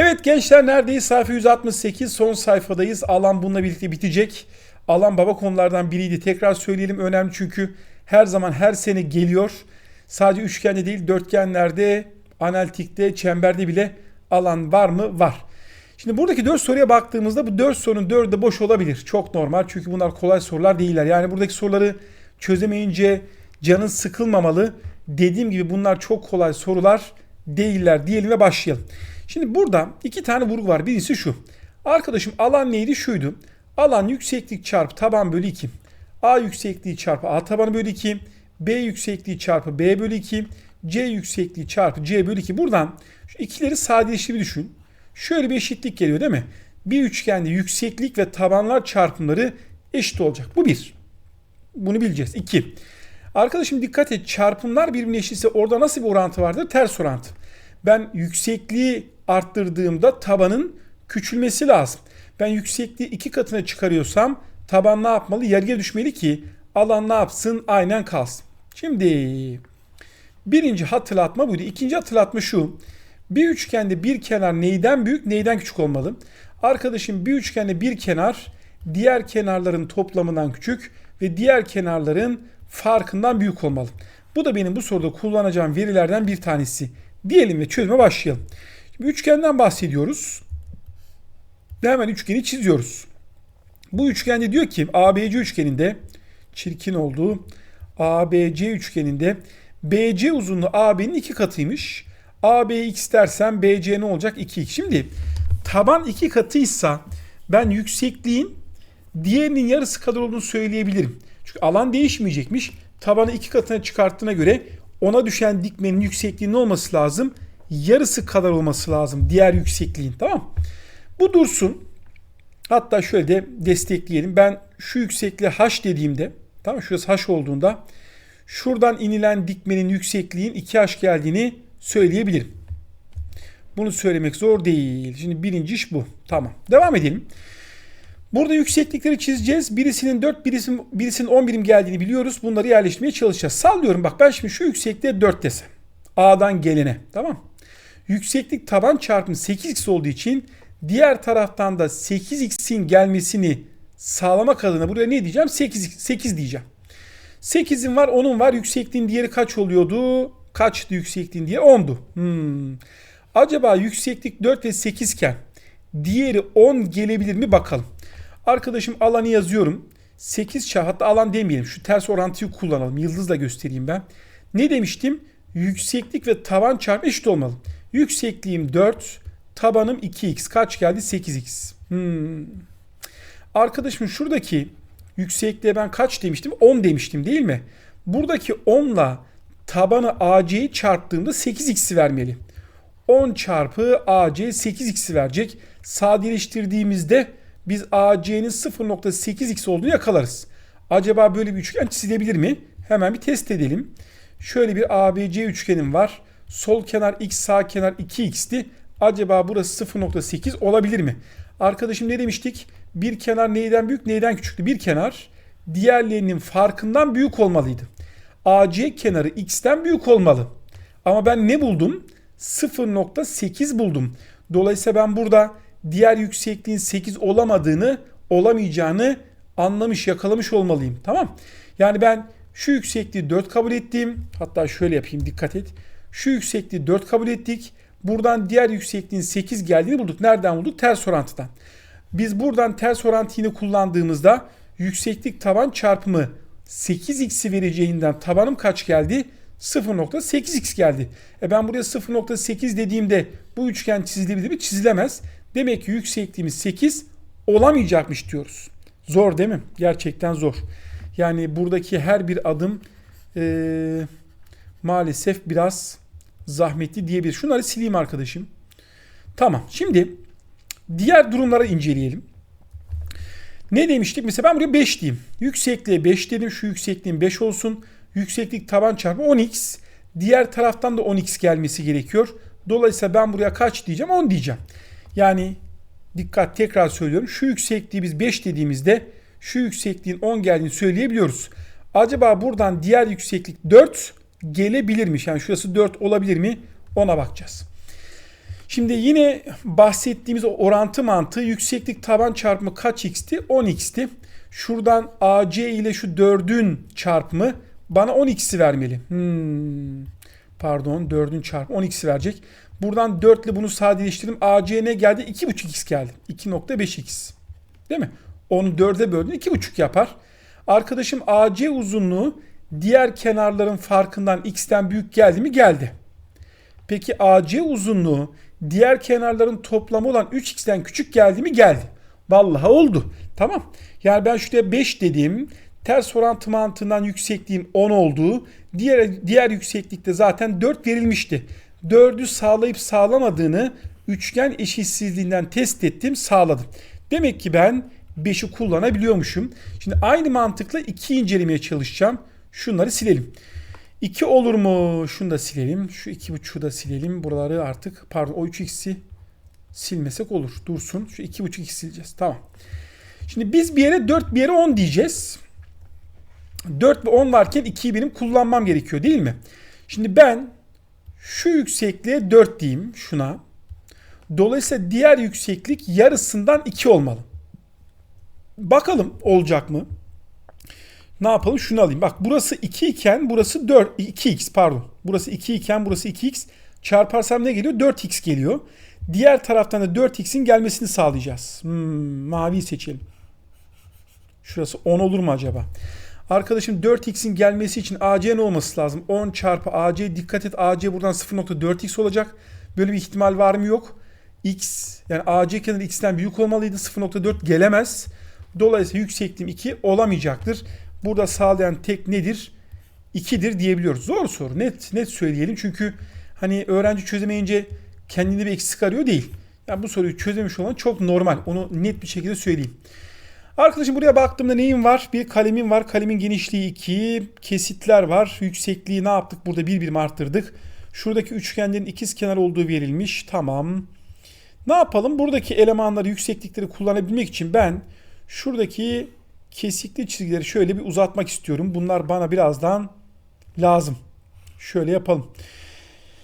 Evet gençler neredeyiz? Sayfa 168 son sayfadayız. Alan bununla birlikte bitecek. Alan baba konulardan biriydi. Tekrar söyleyelim önemli çünkü her zaman her sene geliyor. Sadece üçgende değil dörtgenlerde, analitikte, çemberde bile alan var mı? Var. Şimdi buradaki 4 soruya baktığımızda bu 4 sorunun 4'ü de boş olabilir. Çok normal çünkü bunlar kolay sorular değiller. Yani buradaki soruları çözemeyince canın sıkılmamalı. Dediğim gibi bunlar çok kolay sorular değiller diyelim ve başlayalım. Şimdi burada iki tane vurgu var. Birisi şu. Arkadaşım alan neydi? Şuydu. Alan yükseklik çarpı taban bölü 2. A yüksekliği çarpı A tabanı bölü 2. B yüksekliği çarpı B bölü 2. C yüksekliği çarpı C bölü 2. Buradan şu ikileri sadeleştiğini düşün. Şöyle bir eşitlik geliyor değil mi? Bir üçgende yükseklik ve tabanlar çarpımları eşit olacak. Bu bir. Bunu bileceğiz. İki. Arkadaşım dikkat et çarpımlar birbirine eşitse orada nasıl bir orantı vardır? Ters orantı. Ben yüksekliği arttırdığımda tabanın küçülmesi lazım. Ben yüksekliği iki katına çıkarıyorsam taban ne yapmalı? Yarıya düşmeli ki alan ne yapsın? Aynen kalsın. Şimdi birinci hatırlatma buydu. İkinci hatırlatma şu. Bir üçgende bir kenar neyden büyük neyden küçük olmalı? Arkadaşım bir üçgende bir kenar diğer kenarların toplamından küçük ve diğer kenarların farkından büyük olmalı. Bu da benim bu soruda kullanacağım verilerden bir tanesi. Diyelim ve çözüme başlayalım. Şimdi üçgenden bahsediyoruz. Hemen üçgeni çiziyoruz. Bu üçgende diyor ki ABC üçgeninde çirkin olduğu ABC üçgeninde BC uzunluğu AB'nin iki katıymış. AB x dersem BC ne olacak? 2x. Şimdi taban iki katıysa ben yüksekliğin diğerinin yarısı kadar olduğunu söyleyebilirim. Çünkü alan değişmeyecekmiş. Tabanı iki katına çıkarttığına göre ona düşen dikmenin yüksekliğinin olması lazım? Yarısı kadar olması lazım diğer yüksekliğin. Tamam Bu dursun. Hatta şöyle de destekleyelim. Ben şu yüksekliğe h dediğimde tamam şurası h olduğunda şuradan inilen dikmenin yüksekliğin 2h geldiğini söyleyebilirim. Bunu söylemek zor değil. Şimdi birinci iş bu. Tamam. Devam edelim. Burada yükseklikleri çizeceğiz. Birisinin 4, birisinin, birisinin 10 birim geldiğini biliyoruz. Bunları yerleştirmeye çalışacağız. Sallıyorum bak ben şimdi şu yüksekliğe 4 desem. A'dan gelene. Tamam. Yükseklik taban çarpımı 8x olduğu için diğer taraftan da 8x'in gelmesini sağlamak adına buraya ne diyeceğim? 8, 8 diyeceğim. 8'in var 10'un var. Yüksekliğin diğeri kaç oluyordu? Kaçtı yüksekliğin diye? 10'du. Hmm. Acaba yükseklik 4 ve 8 iken diğeri 10 gelebilir mi bakalım. Arkadaşım alanı yazıyorum. 8 çarpı hatta alan demeyelim. Şu ters orantıyı kullanalım. Yıldızla göstereyim ben. Ne demiştim? Yükseklik ve taban çarpı eşit olmalı. Yüksekliğim 4, tabanım 2x. Kaç geldi? 8x. Hmm. Arkadaşım şuradaki yüksekliğe ben kaç demiştim? 10 demiştim değil mi? Buradaki 10 ile tabanı AC'yi çarptığımda 8x'i vermeli. 10 çarpı AC 8x'i verecek. Sadeleştirdiğimizde biz AC'nin 0.8x olduğunu yakalarız. Acaba böyle bir üçgen çizilebilir mi? Hemen bir test edelim. Şöyle bir ABC üçgenim var. Sol kenar x, sağ kenar 2x'ti. Acaba burası 0.8 olabilir mi? Arkadaşım ne demiştik? Bir kenar neyden büyük, neyden küçüktü? Bir kenar diğerlerinin farkından büyük olmalıydı. AC kenarı x'ten büyük olmalı. Ama ben ne buldum? 0.8 buldum. Dolayısıyla ben burada diğer yüksekliğin 8 olamadığını, olamayacağını anlamış, yakalamış olmalıyım. Tamam? Yani ben şu yüksekliği 4 kabul ettim. Hatta şöyle yapayım dikkat et. Şu yüksekliği 4 kabul ettik. Buradan diğer yüksekliğin 8 geldiğini bulduk. Nereden bulduk? Ters orantıdan. Biz buradan ters orantıyı kullandığımızda yükseklik taban çarpımı 8x'i vereceğinden tabanım kaç geldi? 0.8x geldi. E ben buraya 0.8 dediğimde bu üçgen çizilebilir mi? Çizilemez. Demek ki yüksekliğimiz 8 olamayacakmış diyoruz. Zor değil mi? Gerçekten zor. Yani buradaki her bir adım e, maalesef biraz zahmetli diyebilir. Şunları sileyim arkadaşım. Tamam. Şimdi diğer durumları inceleyelim. Ne demiştik? Mesela ben buraya 5 diyeyim. Yüksekliğe 5 dedim. Şu yüksekliğin 5 olsun. Yükseklik taban çarpı 10x. Diğer taraftan da 10x gelmesi gerekiyor. Dolayısıyla ben buraya kaç diyeceğim? 10 diyeceğim. Yani dikkat tekrar söylüyorum. Şu yüksekliği biz 5 dediğimizde şu yüksekliğin 10 geldiğini söyleyebiliyoruz. Acaba buradan diğer yükseklik 4 gelebilir mi? Yani şurası 4 olabilir mi? Ona bakacağız. Şimdi yine bahsettiğimiz o orantı mantığı yükseklik taban çarpımı kaç x'ti? 10x'ti. Şuradan AC ile şu 4'ün çarpımı bana 10x'i vermeli. Hmm. Pardon 4'ün çarpımı 10x'i verecek. Buradan 4 ile bunu sadeleştirdim. AC ne geldi? 2.5x geldi. 2.5x. Değil mi? Onu 4'e böldün 2.5 yapar. Arkadaşım AC uzunluğu diğer kenarların farkından x'ten büyük geldi mi? Geldi. Peki AC uzunluğu diğer kenarların toplamı olan 3x'ten küçük geldi mi? Geldi. Vallahi oldu. Tamam. Yani ben şuraya 5 dediğim ters orantı mantığından yüksekliğim 10 olduğu diğer diğer yükseklikte zaten 4 verilmişti. 4'ü sağlayıp sağlamadığını üçgen eşitsizliğinden test ettim sağladım. Demek ki ben 5'i kullanabiliyormuşum. Şimdi aynı mantıkla 2 incelemeye çalışacağım. Şunları silelim. 2 olur mu? Şunu da silelim. Şu 2.5'u da silelim. Buraları artık pardon o 3x'i silmesek olur. Dursun. Şu 2.5x sileceğiz. Tamam. Şimdi biz bir yere 4 bir yere 10 diyeceğiz. 4 ve 10 varken 2'yi benim kullanmam gerekiyor değil mi? Şimdi ben şu yüksekliğe 4 diyeyim şuna. Dolayısıyla diğer yükseklik yarısından 2 olmalı. Bakalım olacak mı? Ne yapalım? Şunu alayım. Bak burası 2 iken burası 4 2x pardon. Burası 2 iken burası 2x. Çarparsam ne geliyor? 4x geliyor. Diğer taraftan da 4x'in gelmesini sağlayacağız. Hmm, maviyi seçelim. Şurası 10 olur mu acaba? Arkadaşım 4x'in gelmesi için AC ne olması lazım? 10 çarpı AC dikkat et AC buradan 0.4x olacak. Böyle bir ihtimal var mı yok. X yani AC kenarı x'ten büyük olmalıydı. 0.4 gelemez. Dolayısıyla yüksekliğim 2 olamayacaktır. Burada sağlayan tek nedir? 2'dir diyebiliyoruz. Zor soru. Net net söyleyelim. Çünkü hani öğrenci çözemeyince kendini bir eksik arıyor değil. Yani bu soruyu çözemiş olan çok normal. Onu net bir şekilde söyleyeyim. Arkadaşım buraya baktığımda neyim var? Bir kalemim var. Kalemin genişliği 2. Kesitler var. Yüksekliği ne yaptık? Burada bir birim arttırdık. Şuradaki üçgenlerin ikiz kenar olduğu verilmiş. Tamam. Ne yapalım? Buradaki elemanları, yükseklikleri kullanabilmek için ben şuradaki kesikli çizgileri şöyle bir uzatmak istiyorum. Bunlar bana birazdan lazım. Şöyle yapalım.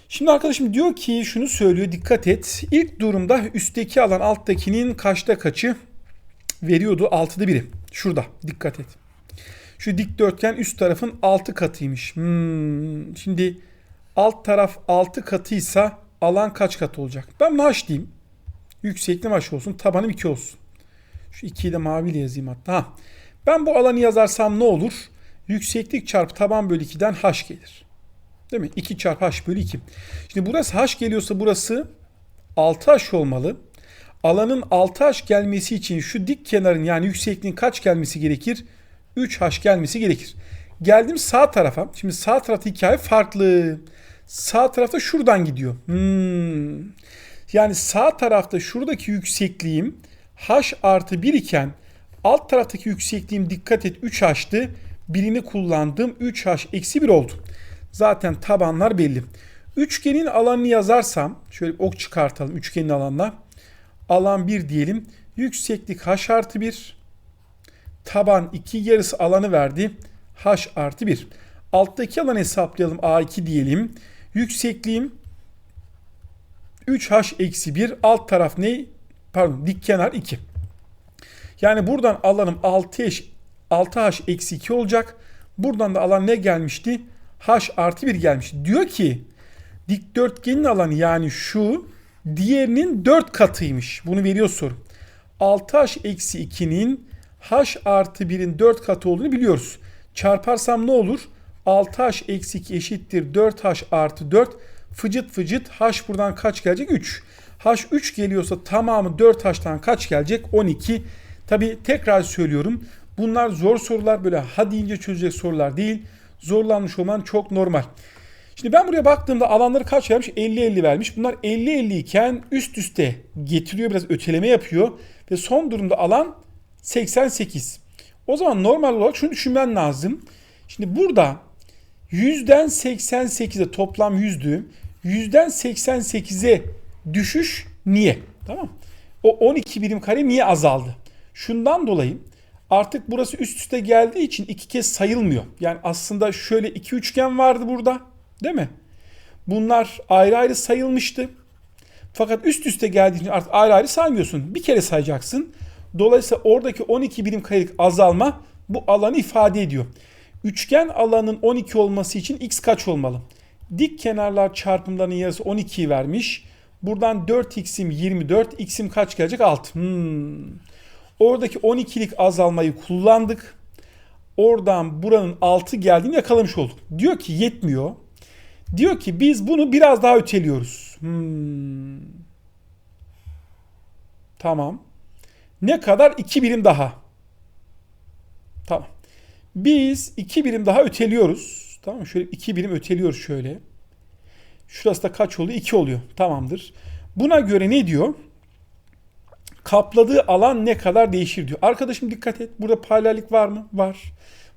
Şimdi arkadaşım diyor ki şunu söylüyor dikkat et. İlk durumda üstteki alan alttakinin kaçta kaçı veriyordu? 6'da biri. Şurada dikkat et. Şu dikdörtgen üst tarafın 6 katıymış. Hmm. Şimdi alt taraf 6 katıysa alan kaç kat olacak? Ben h diyeyim. Yüksekliğim h olsun. Tabanım 2 olsun. Şu 2'yi de maviyle yazayım hatta. Ha. Ben bu alanı yazarsam ne olur? Yükseklik çarpı taban bölü 2'den h gelir. Değil mi? 2 çarpı h bölü 2. Şimdi burası h geliyorsa burası 6h olmalı. Alanın 6h gelmesi için şu dik kenarın yani yüksekliğin kaç gelmesi gerekir? 3h gelmesi gerekir. Geldim sağ tarafa. Şimdi sağ tarafta hikaye farklı. Sağ tarafta şuradan gidiyor. Hmm. Yani sağ tarafta şuradaki yüksekliğim h artı 1 iken alt taraftaki yüksekliğim dikkat et 3h'tı. Birini kullandım 3h eksi 1 oldu. Zaten tabanlar belli. Üçgenin alanını yazarsam şöyle bir ok çıkartalım üçgenin alanına. Alan 1 diyelim. Yükseklik h artı 1. Taban 2 yarısı alanı verdi. h artı 1. Alttaki alanı hesaplayalım. a2 diyelim. Yüksekliğim 3h eksi 1. Alt taraf ne? Pardon dik kenar 2. Yani buradan alanım 6h, 6h eksi 2 olacak. Buradan da alan ne gelmişti? h artı 1 gelmiş. Diyor ki dikdörtgenin alanı yani şu diğerinin 4 katıymış. Bunu veriyor soru. 6h eksi 2'nin h artı 1'in 4 katı olduğunu biliyoruz. Çarparsam ne olur? 6h eksi 2 eşittir 4h artı 4. Fıcıt fıcıt h buradan kaç gelecek? 3. h 3 geliyorsa tamamı 4h'tan kaç gelecek? 12. Tabi tekrar söylüyorum. Bunlar zor sorular böyle ha deyince çözecek sorular değil. Zorlanmış olman çok normal. Şimdi ben buraya baktığımda alanları kaç vermiş? 50-50 vermiş. Bunlar 50-50 iken üst üste getiriyor biraz öteleme yapıyor. Ve son durumda alan 88. O zaman normal olarak şunu düşünmen lazım. Şimdi burada 100'den 88'e toplam 100'dü. 100'den 88'e düşüş niye? Tamam O 12 birim kare niye azaldı? Şundan dolayı artık burası üst üste geldiği için iki kez sayılmıyor. Yani aslında şöyle iki üçgen vardı burada. Değil mi? Bunlar ayrı ayrı sayılmıştı. Fakat üst üste geldiğinde artık ayrı ayrı saymıyorsun. Bir kere sayacaksın. Dolayısıyla oradaki 12 birim karelik azalma bu alanı ifade ediyor. Üçgen alanın 12 olması için x kaç olmalı? Dik kenarlar çarpımlarının yarısı 12'yi vermiş. Buradan 4x'im 24, x'im kaç gelecek? 6. Hmm. Oradaki 12'lik azalmayı kullandık. Oradan buranın 6 geldiğini yakalamış olduk. Diyor ki yetmiyor. Diyor ki biz bunu biraz daha öteliyoruz. Hmm. Tamam. Ne kadar? 2 birim daha. Tamam. Biz 2 birim daha öteliyoruz. Tamam? Şöyle 2 birim öteliyoruz şöyle. Şurası da kaç oluyor? 2 oluyor. Tamamdır. Buna göre ne diyor? Kapladığı alan ne kadar değişir diyor. Arkadaşım dikkat et. Burada paralellik var mı? Var.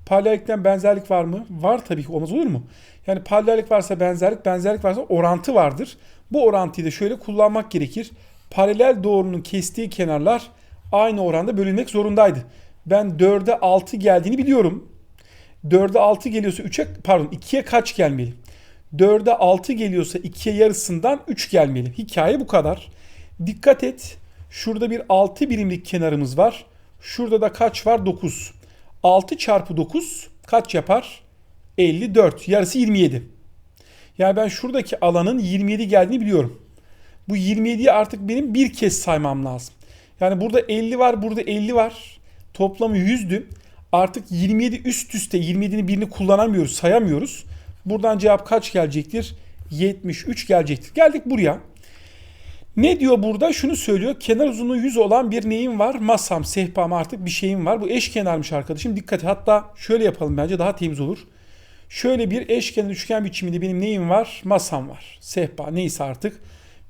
Paralellikten benzerlik var mı? Var tabii ki. Olmaz olur mu? Yani paralellik varsa benzerlik, benzerlik varsa orantı vardır. Bu orantıyı da şöyle kullanmak gerekir. Paralel doğrunun kestiği kenarlar aynı oranda bölünmek zorundaydı. Ben 4'e 6 geldiğini biliyorum. 4'e 6 geliyorsa 3'e pardon 2'ye kaç gelmeli? 4'e 6 geliyorsa 2'ye yarısından 3 gelmeli. Hikaye bu kadar. Dikkat et. Şurada bir 6 birimlik kenarımız var. Şurada da kaç var? 9. 6 çarpı 9 kaç yapar? 54. Yarısı 27. Yani ben şuradaki alanın 27 geldiğini biliyorum. Bu 27'yi artık benim bir kez saymam lazım. Yani burada 50 var, burada 50 var. Toplamı 100'dü. Artık 27 üst üste 27'nin birini kullanamıyoruz, sayamıyoruz. Buradan cevap kaç gelecektir? 73 gelecektir. Geldik buraya. Ne diyor burada? Şunu söylüyor. Kenar uzunluğu 100 olan bir neyim var? Masam, sehpam artık bir şeyim var. Bu eşkenarmış arkadaşım. Dikkat et. Hatta şöyle yapalım bence daha temiz olur. Şöyle bir eşkenar üçgen biçiminde benim neyim var? Masam var. Sehpa neyse artık.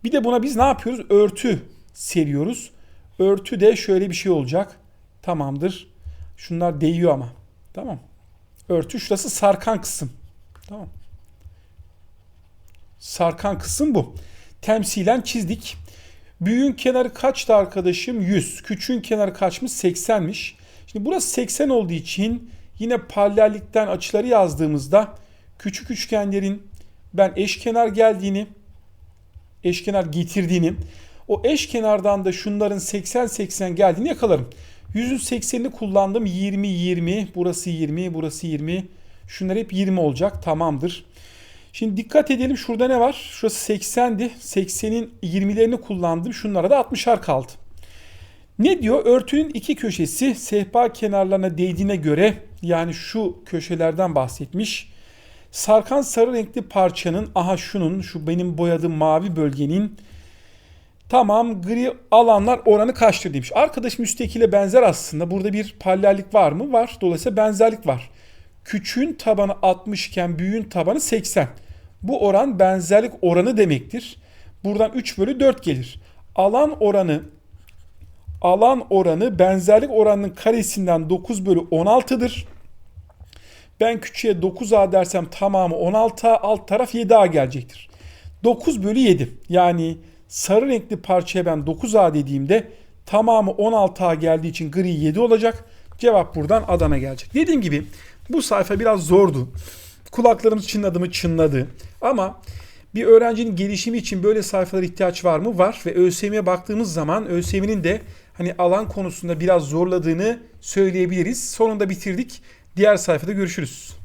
Bir de buna biz ne yapıyoruz? Örtü seriyoruz. Örtü de şöyle bir şey olacak. Tamamdır. Şunlar değiyor ama. Tamam. Örtü şurası sarkan kısım. Tamam. Sarkan kısım bu. Temsilen çizdik. Büyüğün kenarı kaçtı arkadaşım? 100. Küçüğün kenarı kaçmış? 80'miş. Şimdi burası 80 olduğu için yine paralellikten açıları yazdığımızda küçük üçgenlerin ben eşkenar geldiğini, eşkenar getirdiğini, o eşkenardan da şunların 80-80 geldiğini yakalarım. 100'ün 80'ini kullandım. 20 20, burası 20, burası 20. Şunlar hep 20 olacak. Tamamdır. Şimdi dikkat edelim şurada ne var? Şurası 80'di. 80'in 20'lerini kullandım. Şunlara da 60'ar kaldı. Ne diyor? Örtünün iki köşesi sehpa kenarlarına değdiğine göre yani şu köşelerden bahsetmiş. Sarkan sarı renkli parçanın aha şunun şu benim boyadığım mavi bölgenin tamam gri alanlar oranı kaçtır demiş. Arkadaş müstekile benzer aslında. Burada bir paralellik var mı? Var. Dolayısıyla benzerlik var. Küçüğün tabanı 60 iken büyüğün tabanı 80. Bu oran benzerlik oranı demektir. Buradan 3 bölü 4 gelir. Alan oranı alan oranı benzerlik oranının karesinden 9 bölü 16'dır. Ben küçüğe 9A dersem tamamı 16A alt taraf 7A gelecektir. 9 bölü 7 yani sarı renkli parçaya ben 9A dediğimde tamamı 16A geldiği için gri 7 olacak. Cevap buradan Adana gelecek. Dediğim gibi bu sayfa biraz zordu. Kulaklarımız çınladı mı çınladı. Ama bir öğrencinin gelişimi için böyle sayfalara ihtiyaç var mı? Var ve ÖSYM'ye baktığımız zaman ÖSYM'nin de hani alan konusunda biraz zorladığını söyleyebiliriz. Sonunda bitirdik. Diğer sayfada görüşürüz.